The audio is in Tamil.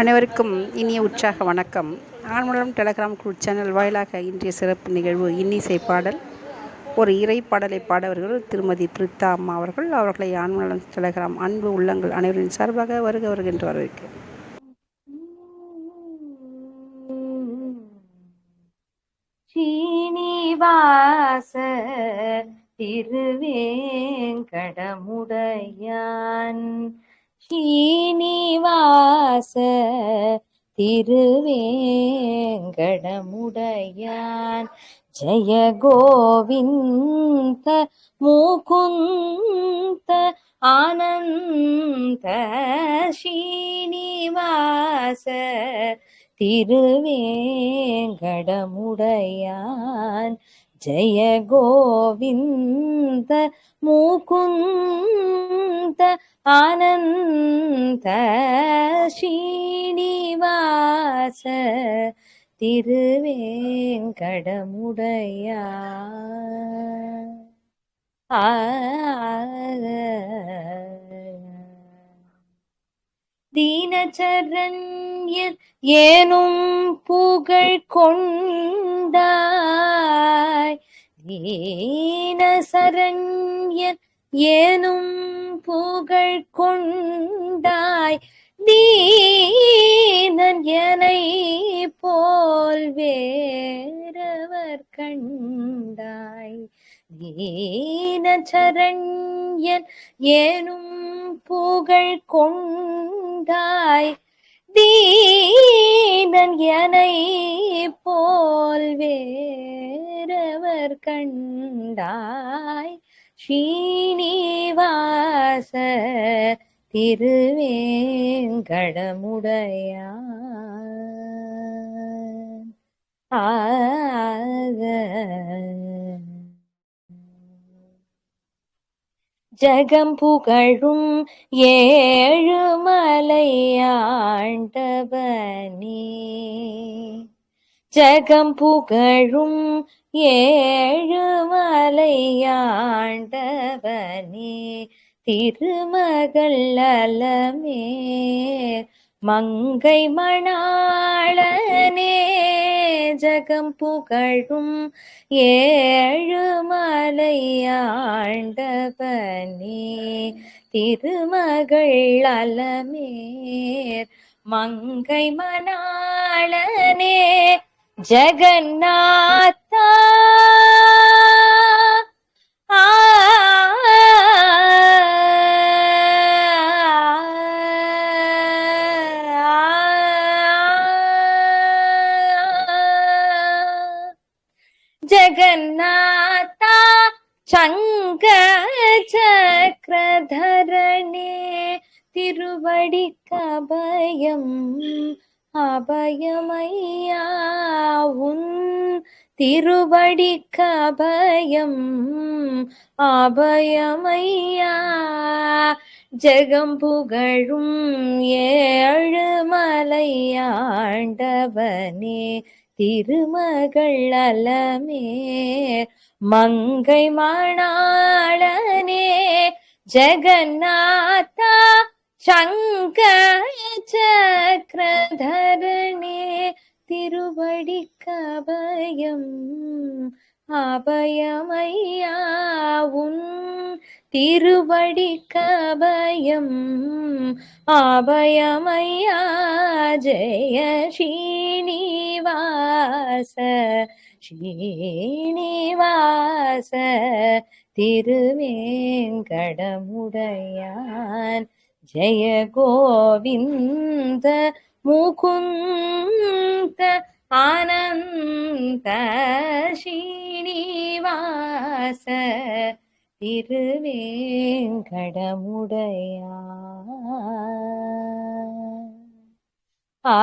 அனைவருக்கும் இனிய உற்சாக வணக்கம். ஆண்மலம் டெலகிராம் குரூப் சேனல் வாயிலாக இன்றைய சிறப்பு நிகழ்வு இன்னிசை பாடல். ஒரு இறை பாடலை பாடவர்கள் திருமதி பிரித்தா அம்மா அவர்கள் அவர்களை ஆண்மலம் டெலகிராம் அன்பு உள்ளங்கள் அனைவரின் சார்பாக வருக வருகின்ற வரவேற்க சீனிவாச திருவேங்கடமுடையான். ஸ்ரீனிவாச திருவேங்கடமுடையான். ஜய கோவிந்த மூகுந்த ஆனந்த ஸ்ரீனிவாச திருவேங்கடமுடையான். ஜய கோவிந்த முகுந்த ஆனந்த ஸ்ரீனிவாச திருவேங்கடமுடையா. தீனச்சரண்யர் ஏனும் புகழ் கொண்ட சரண்யன் ஏனும் புகழ் கொண்டாய். தீனன் எனை போல் வேறவர் கண்டாய். தீனச்சரண்யன் ஏனும் புகழ் கொண்டாய். தீ தீனன் எனை போல் வேறவர் கண்டாய். ஸ்ரீனிவாச திருவேங்கடமுடையான். ஆ ஜகம் புகழும் ஏழுமலையாண்டவனே ஜகம் புகழும் ஏழுமலையாண்டவனே திருமகள் அலமே மங்கை மணாளனே ஜகம் புகழும் ஏழு மலையாண்டவனே திருமகள் அலமேர். மங்கை மணாளனே ஜெகநாதா ஜெகநாதா சங்க சக்கரதரணே திருவடி கபயம் அபயமையா உன் திருவடி கபயம் அபயமையா ஜெகம் புகழும் ஏழுமலையாண்டவனே திருமகள் அலமே. மங்கை மணாளனே ஜெகநாதா சங்க சக்கரதரணே திருவடி கபயம் அபயமையா உன் திருவடி கபயம் அபயமையா ஜெய ஸ்ரீனிவாச ஸ்ரீனிவாச திருவேங்கடமுடையான். ஜெய கோவிந்த முகுந்த ஆனந்த வாச திருவேங்கடமுடையா ஆ.